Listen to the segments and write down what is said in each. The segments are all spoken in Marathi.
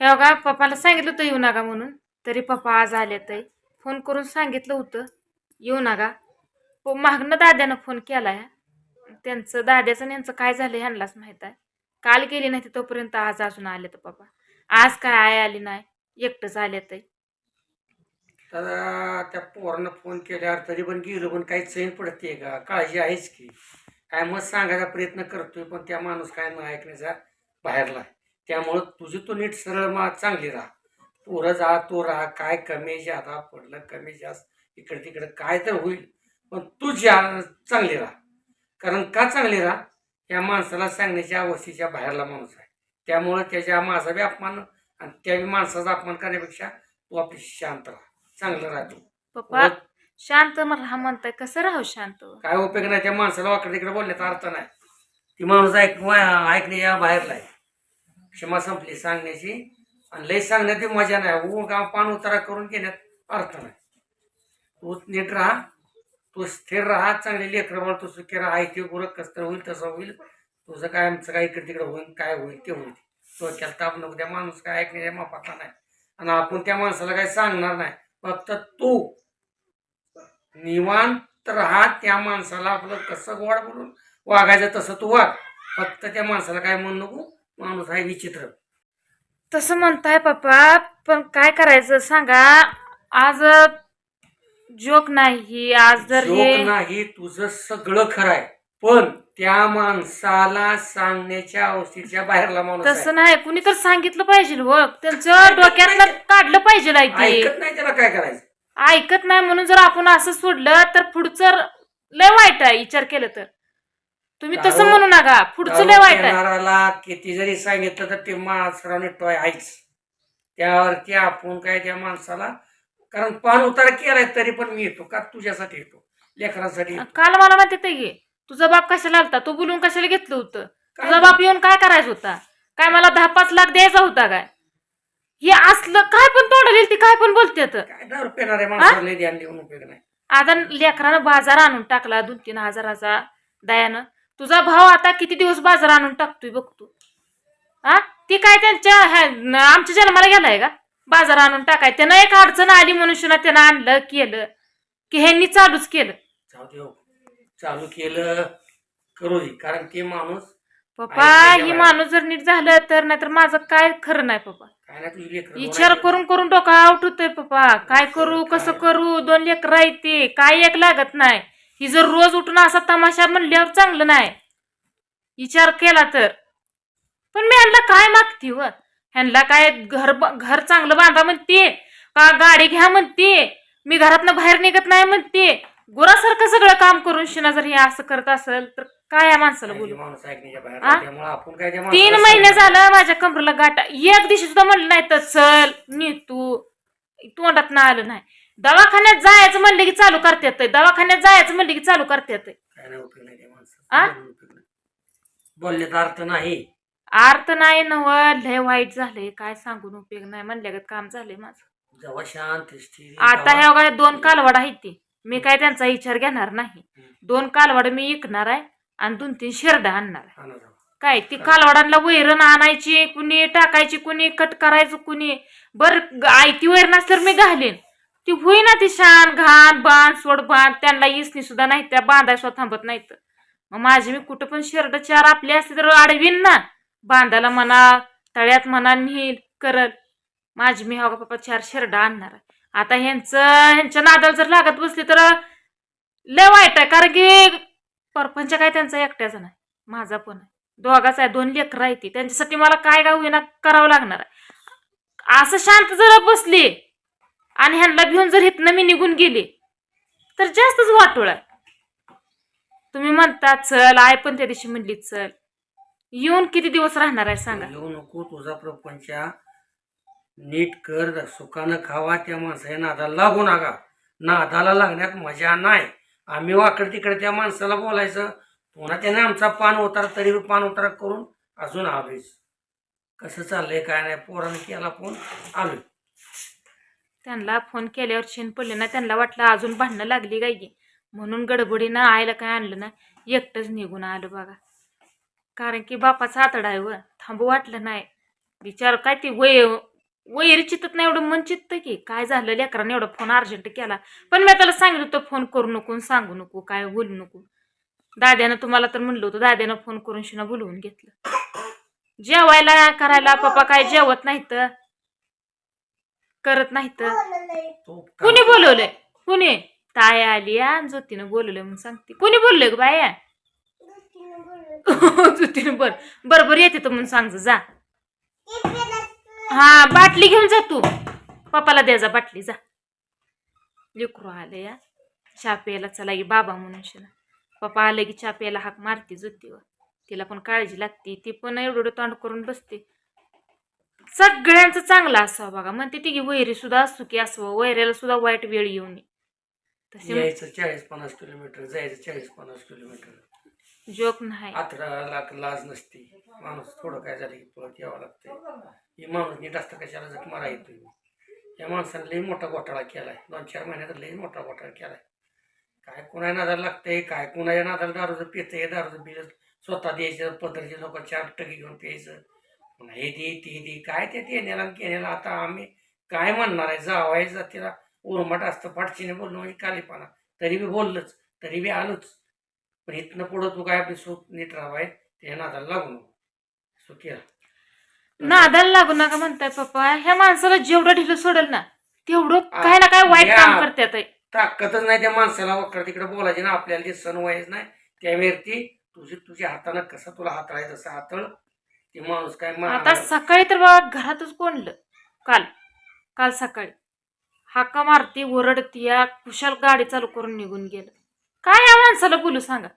हे बघा पप्पाला सांगितलं होतं येऊ नका म्हणून. तरी पप्पा आज आले तर फोन करून सांगितलं होतं येऊ नका. प मागनं दाद्यानं फोन केला त्यांचं दाद्याचं आणि यांचं काय झालं ह्यांनाच माहीत आहे. काल गेली नाही तोपर्यंत आज अजून आले तर पप्पा. आज काय आय आली नाही एकटंच आले तर तर त्या पोरानं फोन केल्यावर तरी पण गेलो पण काही चैन पडते का? काळजी आहेच की. काय मग सांगायचा प्रयत्न करतोय पण त्या माणूस काय न ऐकण्याचा बाहेरला त्यामुळं तुझी तू नीट सरळ मा चांगली राहा. पोरं जा तो राहा. काय कमी जादा पडलं कमी जास्त इकडे तिकडे काय तर होईल. पण तू ज्या चांगली राहा. कारण का चांगली राहा? या माणसाला सांगण्याच्या अवस्थेच्या बाहेरला माणूस आहे. त्यामुळं त्याच्या माझा बी अपमान आणि त्या बी माणसाचा अपमान करण्यापेक्षा तू आपली शांत राहा. चांगलं राहतो पप्पा शांत मला हा म्हणताय. कसं राहू शांत? काय उपयोग नाही. त्या माणसाला वाकडे तिकडे बोलण्याचा अर्थ नाही. ती माणूस ऐक ऐकण्याच्या बाहेरला आहे. क्षमा संपली सांगण्याची. आणि लय सांगण्यात ती मजा नाही. ऊ का पान उतारा करून घेण्यात अर्थ नाही. तू नीट राहा. तू स्थिर राहा. चांगली लेकर तू सुखी राहा. आहे ते गुरं कसं होईल तसं होईल. तुझं काय आमचं काय इकडे तिकडे होईल काय होईल ते होईल. डोक्याला ताप नको त्या माणूस काय ऐकण्याच्या मापाचा नाही. आणि आपण त्या माणसाला काही सांगणार नाही. फक्त तू निवांत राहा. त्या माणसाला आपलं कसं गोड बोलून वागायचं तसं तू वाग. फक्त त्या माणसाला काय म्हणू नको. माणूस आहे विचित्र. तसं म्हणताय पप्पा पण काय करायचं सांगा? आज जोक नाही आज जर जोक हे नाही तुझं सगळं खरं आहे. पण त्या माणसाला सांगण्याच्या अवस्थेच्या बाहेरला माणूस आहे. तसं नाही कुणी तर सांगितलं पाहिजे हो. त्यांचं डोक्यातलं काढलं पाहिजे आहे ते ऐकत नाही त्याला काय करायचं. ऐकत नाही म्हणून जर आपण असं सोडलं तर पुढचं लय वाईट आहे विचार केलं तर. तुम्ही तसं म्हणू नका. पुढचं लय वाईट आहे. किती जरी सांगितलं तर ते माणसाने टोय आहेच. त्यावरती आपण काय त्या माणसाला कारण पान उतारा केलाय तरी पण मी येतो का? तुझ्यासाठी येतो. लेकरांसाठी येतो. काल मला म्हणते ते घे तुझा बाप कशाला आलता? तो बोलून कशाला घेतलं होतं? तुझा बाप येऊन काय करायचा होता? काय मला दहा पाच लाख द्यायचा होता काय? हे असलं काय पण तोंडाली ती काय पण बोलते तर काय दारू पिणाऱ्या माणसाला? लय ध्यान देऊन उपयोग नाही. आता लेकरानं बाजार आणून टाकला दोन तीन हजाराचा दयानं. तुझा भाव आता किती दिवस बाजार आणून टाकतोय बघतो हा? ती काय त्यांच्या आमच्या जन्माला गेलाय का? बाजार आणून टाकाय. त्यानं एक अडचण आली मनुष्यना त्यानं आणलं केलं. की ह्यांनी चालूच केलं. जाऊ दे हो. चालू केलं करू दे. कारण ते माणूस पप्पा ही. माणूस जर नीट झालं तर नाहीतर माझं काय खरं नाही पप्पा. काय नाही तुझी लेकर विचार करून करून डोकं आउट होतोय पप्पा. काय करू कसं करू? दोन लेकर आहेत ते. काय एक लागत नाही. ही जर रोज उठून असा तमाशा म्हणल्यावर चांगलं नाही. विचार केला तर. पण मी ह्यांना काय मागते व? ह्यांना काय घर घर चांगलं बांधा म्हणते? का गाडी घ्या म्हणते? मी घरातनं बाहेर निघत नाही म्हणते? गुरासारखं सगळं काम करून शिना जर हे असं करत असेल तर काय या माणसाला बोलू? आ? तीन महिने झालं माझ्या कमरेला गाठा. एक दिवशी सुद्धा म्हणलं नाही तर चल नी तू. तोंडात ना आलं नाही. दवाखान्यात जायचं म्हणलं की चालू करतात दवाखान्यात जायचं म्हणलं की चालू करतात काय नाही उपयोग नाही त्या आ? माणसाचा बोलून उपयोग नाही. बोलण्याचा अर्थ नाही. अर्थ नाही नव लय वाईट झालंय. काय सांगून उपयोग नाही. म्हणल्यागत काम झालंय माझं. जेव्हा शांत स्थिर आता ह्या बघा दोन कालवड आहेत ते. मी काय त्यांचा विचार घेणार नाही. दोन कालवड मी विकणार आहे आणि दोन तीन शेरडा आणणार आहे. काय? ती कालवडांना वैरण आणायची कुणी टाकायची कुणी कट करायचं कुणी बर आयती वैरण असल्यावर मी घालेन. ती होई ना ती शान घाण बांध सोड बांध त्यांना इसनी सुद्धा नाही त्या बांधाय सुद्धा थांबत नाहीत. मग माझी मी कुठं पण शर्ट चार आपली असते तर अडवीन ना. बांधायला म्हणा तळ्यात म्हणा नील करल. माझी मी हवा पप्पा चार शर्ट आणणार आहे. आता ह्यांचं ह्यांच्या नादाला जर लागत बसली तर लय वाईट आहे कारण की परपंच काय त्यांचा एकट्याचा नाही माझा पण आहे. दोघाच आहे दोन लेकरं आहे ती. त्यांच्यासाठी मला काय काय होईना करावं लागणार आहे. असं शांत जर बसली आणि ह्यांना घेऊन जर इथनं मी निघून गेले तर जास्तच वाटोळ आहे. तुम्ही म्हणता चल आय पण त्या दिवशी म्हणली चल. येऊन किती दिवस राहणार आहे सांगा. येऊ नको तुझा प्रपंच नीट कर सुखानं खावा त्या माणसाने नादाला लागू नका. नादाला लागण्यात मजा नाही. आम्ही वाकड तिकडे त्या माणसाला बोलायचं. पुन्हा त्याने आमचा पान उतारा तरी पान उतारा करून अजून आलोयच कसं चाललंय काय नाही पोराने केला फोन आलोय. त्यांना फोन केल्यावर शेण पडले ना त्यांना वाटलं अजून भांडणं लागली गाई म्हणून गडबडीनं आयला काय आणलं ना एकटंच निघून आलं बघा. कारण की बापाचा आतडा आहे व थांबू वाटलं नाही. विचार काय ती वय वैर चित्तत नाही एवढं मन चित्त की काय झालं? लेकराने एवढा फोन अर्जंट केला. पण मी त्याला सांगितलं होतं फोन करू नको आणि सांगू नको काय बोलू नको. दाद्यानं तुम्हाला तर म्हणलं होतं दाद्यानं फोन करून शिना बोलवून घेतलं. जेवायला करायला पप्पा काय जेवत नाही तर करत नाहीत. तो कुणी बोलवलंय? कुणी? ताय आली आणि ज्योतीनं बोलवलंय म्हणून सांगते. कुणी बोललंय ग बाया? ज्योतीनं बर बर बर येते तर म्हणून सांग जा. हा बाटली घेऊन जा तू. पप्पाला द्या जा बाटली जा. लेकरू आले या चहा प्यायला चला की बाबा म्हणून शिना पप्पा आले की चहा प्यायला हाक मारते जुतीवर तिला पण काळजी लागते ती पण एवढं एवढं तोंड करून बसते. सगळ्यांचं चांगलं असावं बघा. म्हणते ती की वैरी सुद्धा सुखी असावं वैऱ्याला सुद्धा वाईट वेळ येऊ नये तसे यायचं चाळीस पन्नास किलोमीटर जायचं चाळीस पन्नास किलोमीटर. जोक नाही. अठरा लाख लाज नसते. माणूस थोडं काय झालं की पळत यावं लागतंय. ही माणूस नीट असतं कशाला जग मारा या माणसाने लई मोठा घोटाळा केलाय. दोन चार महिन्यात लई मोठा घोटाळा केलाय. काय कुणा नादाला लागतंय? काय कुणाच्या नादाला दारूचं पितंय? दारूचं बिल स्वतः द्यायचं पदरचे लोक चार टकी घेऊन प्यायचं. हे दे ते दे काय ते देण्याला आणि केण्याला आता आम्ही काय म्हणणार आहे? जावाय जातीला. उरमट असतं. पाठचीने बोलणं म्हणजे कालीपाना तरी बी बोललंच. तरी बी आलोच. पण इथनं पुढं तू काय आपली सुख नीट राहावाय त्या नादाला लागू नको. सुखी राहा. नादाला लागू नका म्हणताय पप्पा. ह्या माणसाला जेवढं ढिलं सोडेल ना तेवढं काय ना काय वाईट काम. करतात ताकदच नाही त्या माणसाला. वक्र तिकडे बोलायची ना आपल्याला ते सण व्हायच नाही. त्यावरती तुझी तुझ्या हातानं कसं तुला हाताळायचं तसं हातळ. ते माणूस काय मा- आता सकाळी तर बाबा घरातच कोणलं काल काल सकाळी. हाका मारती ओरडती या कुशाल गाडी चालू करून निघून गेलं. काय या माणसाला बोलू सांगा?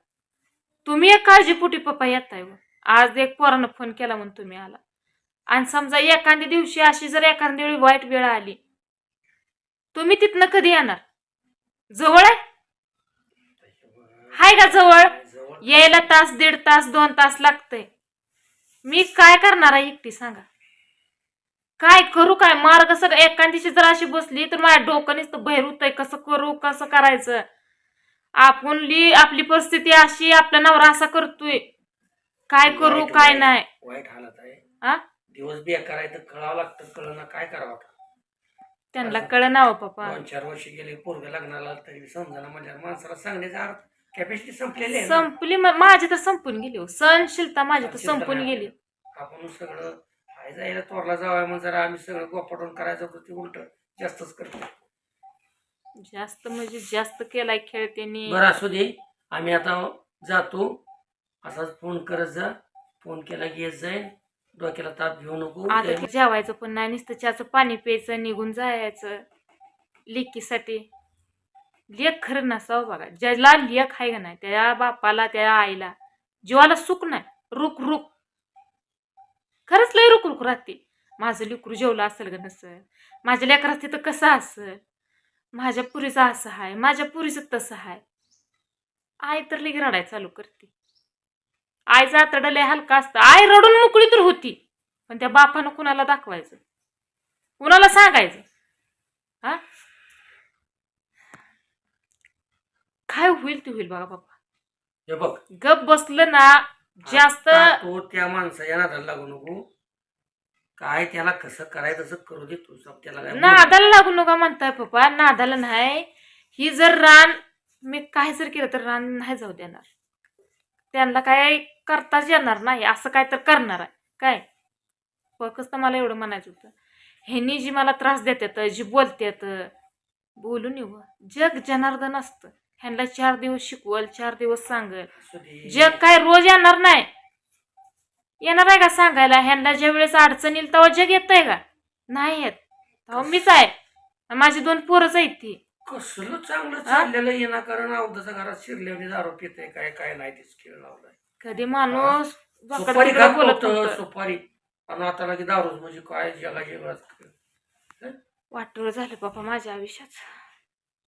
तुम्ही एक काळजीपोटी पप्पा येताय व. आज एक पोरानं फोन केला म्हणून तुम्ही आला. आणि समजा एखाद्या दिवशी अशी जर एखाद्या वेळी वाईट वेळ आली तुम्ही तिथनं कधी येणार? जवळ आहे? हाय का जवळ? जवळ. यायला तास दीड तास दोन तास लागतंय. मी काय करणार आहे एकटी सांगा. काय करू काय मार्ग सगळं एखादीशी जर अशी बसली तर माझ्या डोकं नुसतं बहिर होतंय कसं करू कसं करायचं? आपण ली आपली परिस्थिती अशी आपला नवरा असा करतोय. काय करू काय नाही. वाईट हालत आहे. आ? दिवस आहे तर कळावं लागतं कळणं काय करावं? त्यांना कळ ना हो पप्पा. दोन चार वर्ष गेले पोरग लग्नाला तरी समजा म्हणजे माणसाला सांगण्याचा अर्थ कॅपॅसिटी संपलेली आहे ना. संपली. म- माझी तर संपून गेली हो. सहनशीलता माझी तर सहनशीलता संपून नाही गेली. आपण सगळं हाय जायला तोरला जावं मग जरा आम्ही सगळं गोपाटून करायचं होतं ते उलट जास्तच करतो. जास्त म्हणजे जास्त केलाय खेळ त्यांनी. बरं असू दे. आम्ही आता जातो. असाच फोन करत जा. फोन केला की येत जाईल डोक्याला ताप घेऊ नको. आता ते जेवायचं पण नाही. नुसतं चहाचं पाणी प्यायचं निघून जायचं. लेकीसाठी. लेख खरं नसावं बघा. ज्याला लेख आहे का नाही त्या बापाला त्या आईला जीवाला सुख नाही. रुक रुक. खरंच लय रुक रुक राहते. माझं लेकरू जेवलं असेल का नसेल? माझ्या लेकरात तिथं कसं असेल? माझ्या पुरीचं असं आहे माझ्या पुरीचं तसं आहे आई तर लई रडाय चालू करते. आईचा आतडं लय हलका असतं. आई रडून मोकळी तर होती. पण त्या बापानं कुणाला दाखवायचं? कुणाला सांगायचं? हा? काय होईल ते होईल बघा बाप्पा हे बघ. गप बसलं ना जास्त आता तो त्या माणसाच्या नादाला लागू नको. काय त्याला कसं करायचं तसं करू दे तू. सब त्याला काय बोलू नादाला लागू नका म्हणताय पप्पा. नादाला नाही. ही जर रान मी काय जर केलं तर रान नाही जाऊ देणार. त्यांना काय करताच येणार नाही. असं काय तर करणार आहे. काय? फक्त तर मला एवढं म्हणायचं होतं. ह्यांनी जी मला त्रास देतात जी बोलतात बोलून येऊ जग जनार्दन असतं. ह्यांना चार दिवस शिकवल चार दिवस सांगल. जग काय रोज येणार नाही येणार आहे का सांगायला? ह्यांना ज्या वेळेस अडचण येईल तेव्हा जग येत आहे का? नाही येत. तेव्हा मीच आहे. माझी दोन पोरच आहेत ती. कसलं चांगलं चाललेलं येणार कारण अवधाच्या घरात शिरल्याने दारू पिते काय काय नाही तेच खेळ लावलाय. कधी माणूस सुपारी खात बोलत होतं सुपारी. आणि आता लगे दारूच म्हणजे काय जगा वेगळाच वाटोळ झालं बाबा माझ्या आयुष्यात.